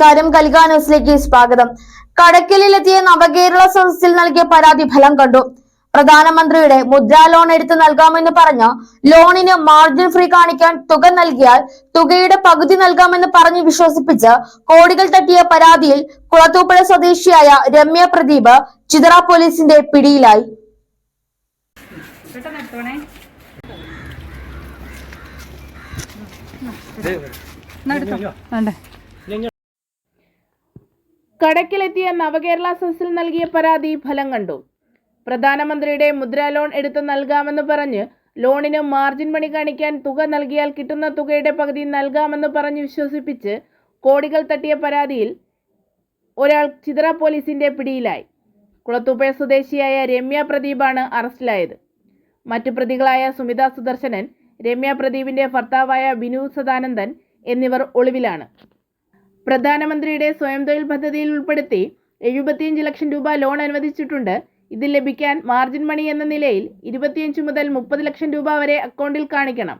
നമസ്കാരം കലിക ന്യൂസിലേക്ക് സ്വാഗതം. കടക്കലിലെത്തിയ നവകേരള സദസ്സിൽ നൽകിയ പരാതി ഫലം കണ്ടു. പ്രധാനമന്ത്രിയുടെ മുദ്രാ ലോൺ എടുത്ത് നൽകാമെന്ന് പറഞ്ഞ ലോണിന് മാർജിൻ ഫ്രീ കാണിക്കാൻ തുക നൽകിയാൽ തുകയുടെ പകുതി നൽകാമെന്ന് പറഞ്ഞ് വിശ്വസിപ്പിച്ച് കോടികൾ തട്ടിയ പരാതിയിൽ കുളത്തൂപ്പുഴ സ്വദേശിയായ രമ്യ പ്രദീപ് ചിതറ പോലീസിന്റെ പിടിയിലായി. വേണ്ടേ? കടക്കിലെത്തിയ നവകേരള സെസിൽ നൽകിയ പരാതി ഫലം കണ്ടു. പ്രധാനമന്ത്രിയുടെ മുദ്രാ ലോൺ എടുത്ത് നൽകാമെന്ന് പറഞ്ഞ് ലോണിന് മാർജിൻ പണി കാണിക്കാൻ തുക നൽകിയാൽ കിട്ടുന്ന തുകയുടെ പകുതി നൽകാമെന്ന് പറഞ്ഞ് വിശ്വസിപ്പിച്ച് കോടികൾ തട്ടിയ പരാതിയിൽ ഒരാൾ ചിത്ര പോലീസിന്റെ പിടിയിലായി. കുളത്തൂപ്പുഴ സ്വദേശിയായ രമ്യ പ്രദീപാണ് അറസ്റ്റിലായത്. മറ്റു പ്രതികളായ സുമിത സുദർശനൻ രമ്യ പ്രദീപിന്റെ ഭർത്താവായ ബിനു സദാനന്ദൻ എന്നിവർ ഒളിവിലാണ്. പ്രധാനമന്ത്രിയുടെ സ്വയം തൊഴിൽ പദ്ധതിയിൽ ഉൾപ്പെടുത്തി എഴുപത്തിയഞ്ച് ലക്ഷം രൂപ ലോൺ അനുവദിച്ചിട്ടുണ്ട്. ഇത് ലഭിക്കാൻ മാർജിൻ മണി എന്ന നിലയിൽ ഇരുപത്തിയഞ്ച് മുതൽ മുപ്പത് ലക്ഷം രൂപ വരെ അക്കൗണ്ടിൽ കാണിക്കണം.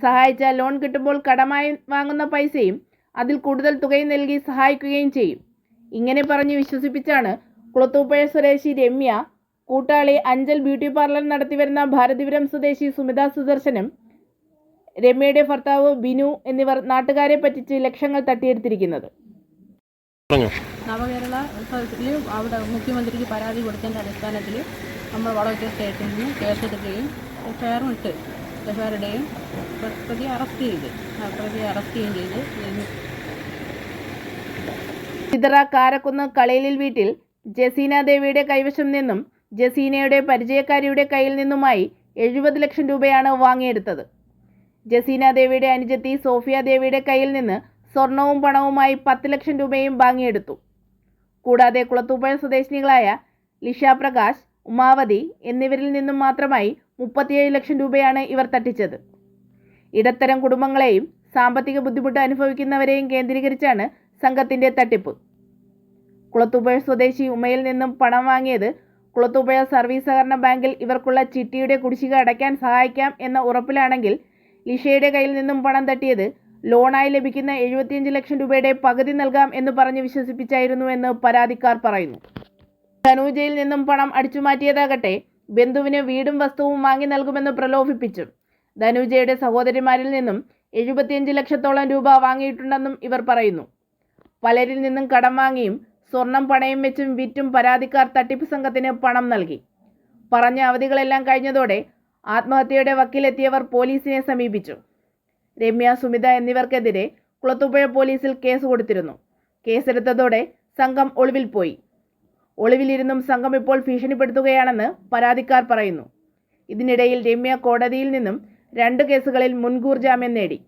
സഹായിച്ച ലോൺ കിട്ടുമ്പോൾ കടമായി വാങ്ങുന്ന പൈസയും അതിൽ കൂടുതൽ തുകയും നൽകി സഹായിക്കുകയും ചെയ്യും. ഇങ്ങനെ പറഞ്ഞ് വിശ്വസിപ്പിച്ചാണ് കുളത്തൂപ്പുഴ സ്വദേശി രമ്യ കൂട്ടാളി അഞ്ചൽ ബ്യൂട്ടി പാർലർ നടത്തിവരുന്ന ഭാരതിപുരം സ്വദേശി സുമിത സുദർശനും രമ്യയുടെ ഭർത്താവ് ബിനു എന്നിവർ നാട്ടുകാരെ പറ്റിച്ച് ലക്ഷങ്ങൾ തട്ടിയെടുത്തിരിക്കുന്നത്. നവകേരള സദസ്സിൽ അവിടെ മുഖ്യമന്ത്രിക്ക് പരാതി കൊടുത്തതിന്റെ അടിസ്ഥാനത്തിൽ നമ്മൾ വടക്കേ സ്റ്റേറ്റിൽ നിന്ന് കേസെടുക്കുകയും എഫ്ഐആറും ഇട്ട് എഫ്ഐആറുടെയും പ്രതി അറസ്റ്റ് ചെയ്ത് പ്രതി അറസ്റ്റ് ചെയ്യുകയും ചെയ്ത് ചിതറ കാരക്കുന്ന് കളയിലിൽ വീട്ടിൽ ജസീന ദേവിയുടെ കൈവശം നിന്നും ജസീനയുടെ പരിചയക്കാരിയുടെ കയ്യിൽ നിന്നുമായി എഴുപത് ലക്ഷം രൂപയാണ് വാങ്ങിയെടുത്തത്. ജസീന ദേവിയുടെ അനുജത്തി സോഫിയ ദേവിയുടെ കയ്യിൽ നിന്ന് സ്വർണവും പണവുമായി പത്ത് ലക്ഷം രൂപയും വാങ്ങിയെടുത്തു. കൂടാതെ കുളത്തൂപ്പുഴ സ്വദേശിനികളായ ലിഷ പ്രകാശ് ഉമാവതി എന്നിവരിൽ നിന്നും മാത്രമായി മുപ്പത്തിയേഴ് ലക്ഷം രൂപയാണ് ഇവർ തട്ടിച്ചത്. ഇടത്തരം കുടുംബങ്ങളെയും സാമ്പത്തിക ബുദ്ധിമുട്ട് അനുഭവിക്കുന്നവരെയും കേന്ദ്രീകരിച്ചാണ് സംഘത്തിന്റെ തട്ടിപ്പ്. കുളത്തൂപ്പുഴ സ്വദേശി ഉമയിൽ നിന്നും പണം വാങ്ങിയത് കുളത്തൂപ്പുഴ സർവീസ് സഹകരണ ബാങ്കിൽ ഇവർക്കുള്ള ചിട്ടിയുടെ കുടിശ്ശിക അടയ്ക്കാൻ സഹായിക്കാം എന്ന ഉറപ്പിലാണെങ്കിൽ ലിഷയുടെ കയ്യിൽ നിന്നും പണം തട്ടിയത് ലോണായി ലഭിക്കുന്ന എഴുപത്തിയഞ്ച് ലക്ഷം രൂപയുടെ പകുതി നൽകാം എന്ന് പറഞ്ഞ് വിശ്വസിപ്പിച്ചായിരുന്നു എന്ന് പരാതിക്കാർ പറയുന്നു. ധനൂജയിൽ നിന്നും പണം അടിച്ചുമാറ്റിയതാകട്ടെ ബന്ധുവിന് വീടും വസ്തുവും വാങ്ങി നൽകുമെന്ന് പ്രലോഭിപ്പിച്ചു. ധനുജയുടെ സഹോദരിമാരിൽ നിന്നും എഴുപത്തിയഞ്ച് ലക്ഷത്തോളം രൂപ വാങ്ങിയിട്ടുണ്ടെന്നും ഇവർ പറയുന്നു. പലരിൽ നിന്നും കടം വാങ്ങിയും സ്വർണം പണയം വെച്ചും വിറ്റും പരാതിക്കാർ തട്ടിപ്പ് സംഘത്തിന് പണം നൽകി. പറഞ്ഞ അവധികളെല്ലാം കഴിഞ്ഞതോടെ ആത്മഹത്യയുടെ വക്കീലെത്തിയവർ പോലീസിനെ സമീപിച്ചു. രമ്യ സുമിത എന്നിവർക്കെതിരെ കുളത്തുപുഴ പോലീസിൽ കേസ് കൊടുത്തിരുന്നു. കേസെടുത്തതോടെ സംഘം ഒളിവിൽ പോയി. ഒളിവിലിരുന്നും സംഘം ഇപ്പോൾ ഭീഷണിപ്പെടുത്തുകയാണെന്ന് പരാതിക്കാർ പറയുന്നു. ഇതിനിടയിൽ രമ്യ കോടതിയിൽ നിന്നും രണ്ട് കേസുകളിൽ മുൻകൂർ ജാമ്യം നേടി.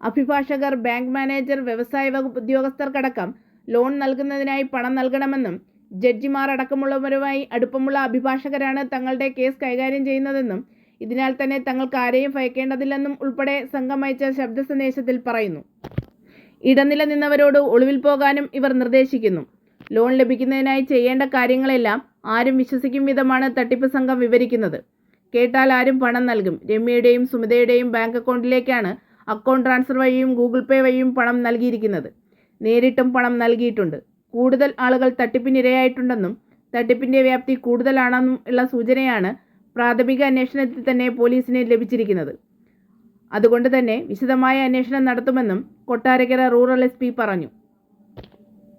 അഭിഭാഷകർ ബാങ്ക് മാനേജർ വ്യവസായ വകുപ്പ് ഉദ്യോഗസ്ഥർക്കടക്കം ലോൺ നൽകുന്നതിനായി പണം നൽകണമെന്നും ജഡ്ജിമാർ അടക്കമുള്ളവരുമായി അടുപ്പമുള്ള അഭിഭാഷകരാണ് തങ്ങളുടെ കേസ് കൈകാര്യം ചെയ്യുന്നതെന്നും ഇതിനാൽ തന്നെ തങ്ങൾക്ക് ആരെയും ഭയക്കേണ്ടതില്ലെന്നും ഉൾപ്പെടെ സംഘം അയച്ച ശബ്ദ സന്ദേശത്തിൽ പറയുന്നു. ഇടനില നിന്നവരോട് ഒളിവിൽ പോകാനും ഇവർ നിർദ്ദേശിക്കുന്നു. ലോൺ ലഭിക്കുന്നതിനായി ചെയ്യേണ്ട കാര്യങ്ങളെല്ലാം ആരും വിശ്വസിക്കും വിധമാണ് തട്ടിപ്പ് സംഘം വിവരിക്കുന്നത്. കേട്ടാൽ ആരും പണം നൽകും. രമ്യയുടെയും സുമിതയുടെയും ബാങ്ക് അക്കൗണ്ടിലേക്കാണ് അക്കൗണ്ട് ട്രാൻസ്ഫർ വഴിയും ഗൂഗിൾ പേ വഴിയും പണം നൽകിയിരിക്കുന്നത്. നേരിട്ടും പണം നൽകിയിട്ടുണ്ട്. കൂടുതൽ ആളുകൾ തട്ടിപ്പിനിരയായിട്ടുണ്ടെന്നും തട്ടിപ്പിന്റെ വ്യാപ്തി കൂടുതലാണെന്നും ഉള്ള സൂചനയാണ് പ്രാഥമിക അന്വേഷണത്തിൽ തന്നെ പോലീസിന് ലഭിച്ചിരിക്കുന്നത്. അതുകൊണ്ട് തന്നെ വിശദമായ അന്വേഷണം നടത്തുമെന്നും കൊട്ടാരക്കര റൂറൽ എസ് പറഞ്ഞു.